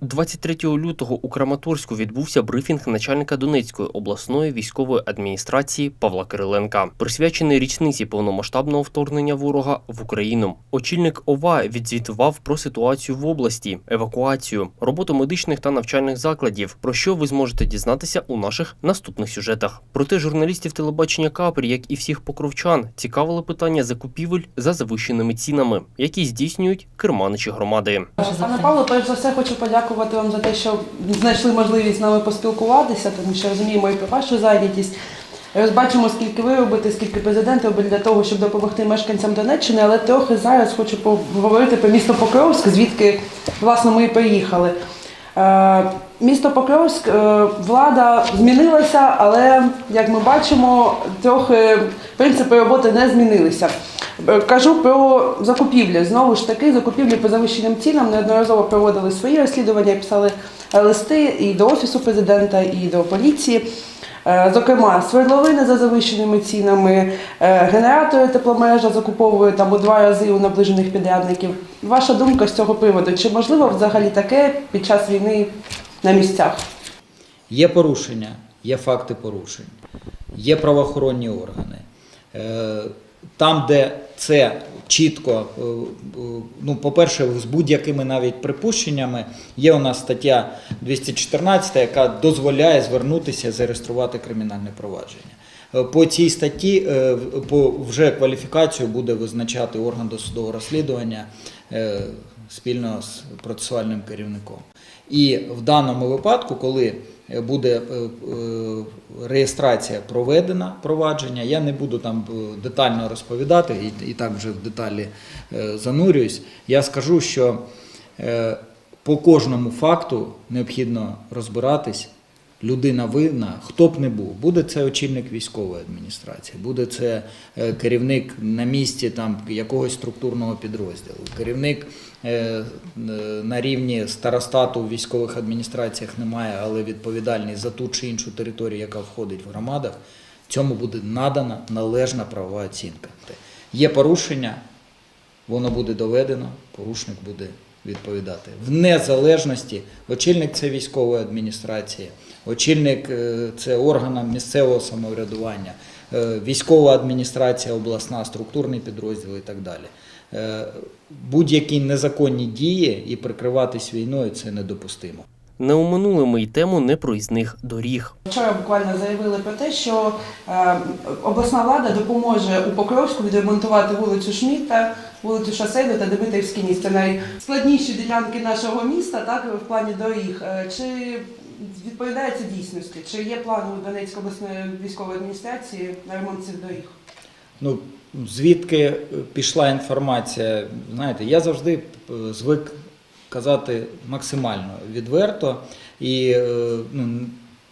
23 лютого у Краматорську відбувся брифінг начальника Донецької обласної військової адміністрації Павла Кириленка, присвячений річниці повномасштабного вторгнення ворога в Україну. Очільник ОВА відзвітував про ситуацію в області, евакуацію, роботу медичних та навчальних закладів, про що ви зможете дізнатися у наших наступних сюжетах. Проте журналістів телебачення Капрі, як і всіх покровчан, цікавили питання закупівель за завищеними цінами, які здійснюють керманичі громади. Пане Павло, перш за все хочу подякувати вам за те, що знайшли можливість з нами поспілкуватися, тому що розуміємо і про вашу зайнятість. Ось бачимо, скільки ви робите, скільки президент робить для того, щоб допомогти мешканцям Донеччини, але трохи зараз хочу поговорити про місто Покровськ, звідки власне ми і приїхали. Е, Місто Покровськ, е, влада змінилася, але як ми бачимо, трохи принципи роботи не змінилися. Е, Кажу про закупівлі. Знову ж таки, закупівлі по завищеним цінам неодноразово проводили свої розслідування, писали е, листи і до офісу президента, і до поліції. Е, Зокрема, свердловини за завищеними цінами, генератори тепломережа закуповує там у два рази у наближених підрядників. Ваша думка з цього приводу? Чи можливо взагалі таке під час війни на місцях? Є порушення, є факти порушень, є правоохоронні органи. Там, де це чітко, е, е, ну, по-перше, з будь-якими навіть припущеннями, є у нас стаття 214, яка дозволяє звернутися, зареєструвати кримінальне провадження. Е, По цій статті по вже кваліфікацію буде визначати орган досудового розслідування спільно з процесуальним керівником. І в даному випадку, коли е, буде е, е, реєстрація проведена провадження, я не буду там детально розповідати, і, і так вже в деталі занурююсь. Я скажу, що по кожному факту необхідно розбиратись. Людина винна, хто б не був, буде це очільник військової адміністрації, буде це е, керівник на місці там якогось структурного підрозділу, керівник е, е, на рівні старостату в військових адміністраціях немає, але відповідальний за ту чи іншу територію, яка входить в громадах, цьому буде надана належна правова оцінка. Є порушення, воно буде доведено, порушник буде відповідати. В незалежності очільник це військової адміністрації, очільник е, це органам місцевого самоврядування, е, військова адміністрація, обласна, структурний підрозділ і так далі. Е, Будь-які незаконні дії і прикриватись війною це недопустимо. Не оминули ми й тему непроїзних доріг. Вчора буквально заявили про те, що е, обласна влада допоможе у Покровську відремонтувати вулицю Шміта, вулицю Шоседу та Дмитрівський міст. Це найскладніші ділянки нашого міста, так в плані доріг. Е, Чи відповідає це дійсності? Чи є план у Донецької обласної військової адміністрації на ремонт цих доріг? Ну, звідки пішла інформація? Знаєте, я завжди е, звик казати максимально відверто і е, ну,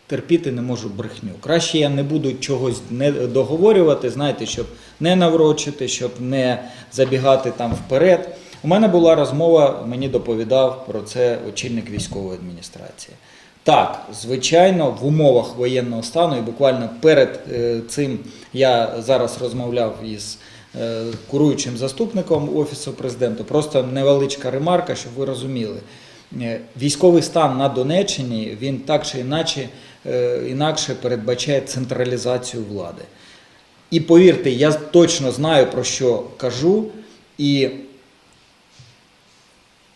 терпіти не можу брехню. Краще я не буду чогось не договорювати, знаєте, щоб не наврочити, щоб не забігати там вперед. У мене була розмова, мені доповідав про це очільник військової адміністрації. Так, звичайно, в умовах воєнного стану, і буквально перед е, цим я зараз розмовляв із куруючим заступником Офісу президента. Просто невеличка ремарка, щоб ви розуміли. Е, Військовий стан на Донеччині він так чи іначе, е, інакше передбачає централізацію влади. І повірте, я точно знаю, про що кажу, і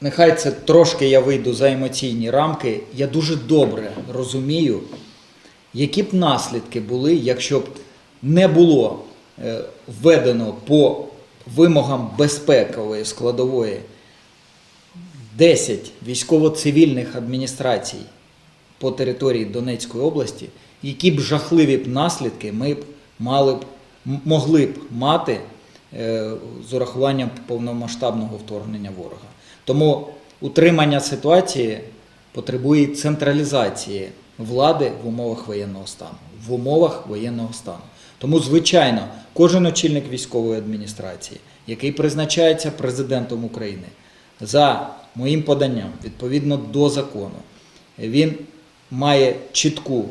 нехай це трошки я вийду за емоційні рамки. Я дуже добре розумію, які б наслідки були, якщо б не було е, введено по вимогам безпекової складової 10 військово-цивільних адміністрацій по території Донецької області, які б жахливі б наслідки ми б мали б могли б мати е, з урахуванням повномасштабного вторгнення ворога. Тому утримання ситуації потребує централізації влади в умовах воєнного стану. В умовах воєнного стану. Тому, звичайно, кожен очільник військової адміністрації, який призначається президентом України, за моїм поданням, відповідно до закону, він має чітку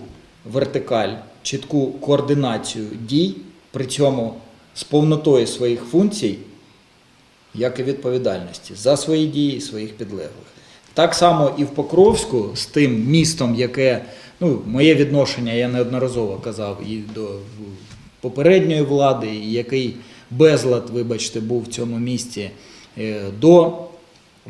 вертикаль, чітку координацію дій, при цьому з повнотою своїх функцій, як і відповідальності за свої дії своїх підлеглих. Так само і в Покровську з тим містом, яке ну, моє відношення, я неодноразово казав і до попередньої влади, який безлад, вибачте, був в цьому місті е, до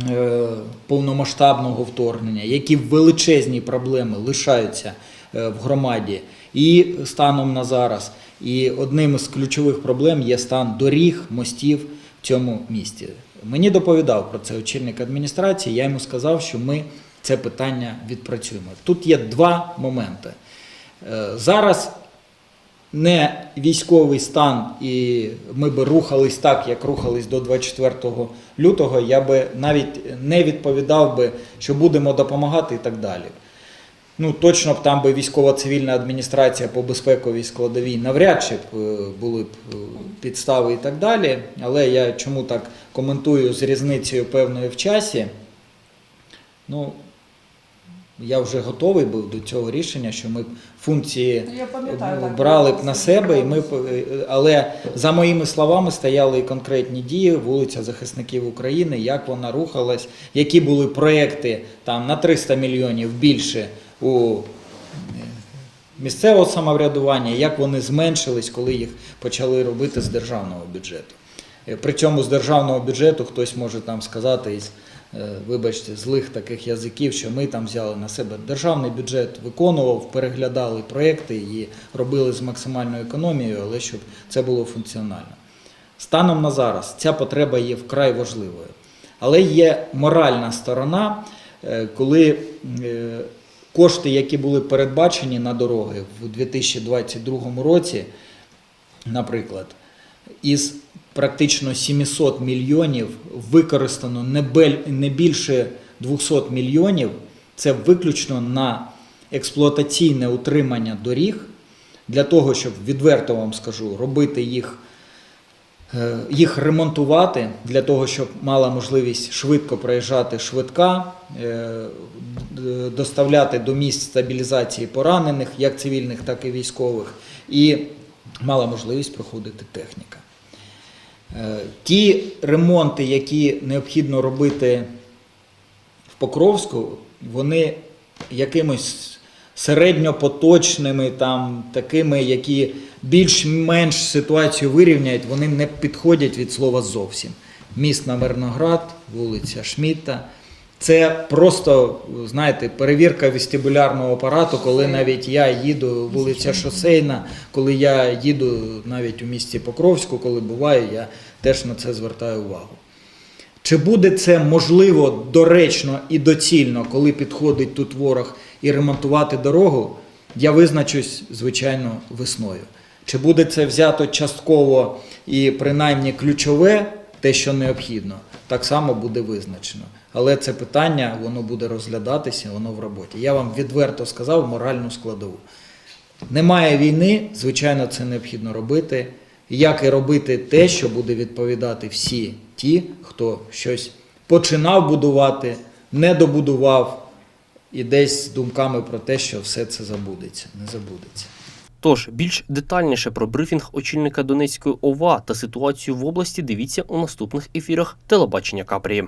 е, повномасштабного вторгнення, які величезні проблеми лишаються е, в громаді і станом на зараз. І одним із ключових проблем є стан доріг, мостів в цьому місті. Мені доповідав про це очільник адміністрації. Я йому сказав, що ми це питання відпрацюємо. Тут є два моменти. Зараз не військовий стан, і ми би рухались так, як рухались до 24 лютого, я би навіть не відповідав би, що будемо допомагати і так далі. Ну, точно б там би військово-цивільна адміністрація по безпековій складовій навряд чи б е, були б е, підстави і так далі. Але я чому так коментую з різницею певною в часі. Ну, я вже готовий був до цього рішення, що ми б функції Я пам'ятаю, так, брали б на себе, і ми б, е, але за моїми словами стояли і конкретні дії, вулиця захисників України, як вона рухалась, які були проекти там на 300 мільйонів більше у е, місцевого самоврядування, як вони зменшились, коли їх почали робити з державного бюджету. Е, Причому з державного бюджету хтось може там сказати із, е, вибачте, злих таких язиків, що ми там взяли на себе державний бюджет, виконував, переглядали проекти і робили з максимальною економією, але щоб це було функціонально. Станом на зараз ця потреба є вкрай важливою. Але є моральна сторона, е, коли е, кошти, які були передбачені на дороги в 2022 році, наприклад, із практично 700 мільйонів використано не більше 200 мільйонів. Це виключно на експлуатаційне утримання доріг для того, щоб відверто вам скажу, робити їх, е, їх ремонтувати для того, щоб мала можливість швидко проїжджати швидка, е, доставляти до місць стабілізації поранених, як цивільних, так і військових, і мала можливість проходити техніка. Е, Ті ремонти, які необхідно робити в Покровську, вони якимось середньопоточними, там, такими, які більш-менш ситуацію вирівняють, вони не підходять від слова зовсім. Міст на Мирноград, вулиця Шмітта. Це просто, знаєте, перевірка вестибулярного апарату, коли навіть я їду вулиця Шосейна, коли я їду навіть у місті Покровську, коли буваю, я теж на це звертаю увагу. Чи буде це можливо доречно і доцільно, коли підходить тут ворог і ремонтувати дорогу, я визначусь, звичайно, весною. Чи буде це взято частково і принаймні ключове, те, що необхідно, так само буде визначено. Але це питання, воно буде розглядатися, воно в роботі. Я вам відверто сказав моральну складову. Немає війни, звичайно, це необхідно робити. Як і робити те, що буде відповідати всі ті, хто щось починав будувати, не добудував, і десь з думками про те, що все це забудеться, не забудеться. Тож більш детальніше про брифінг очільника Донецької ОВА та ситуацію в області дивіться у наступних ефірах телебачення Капрії.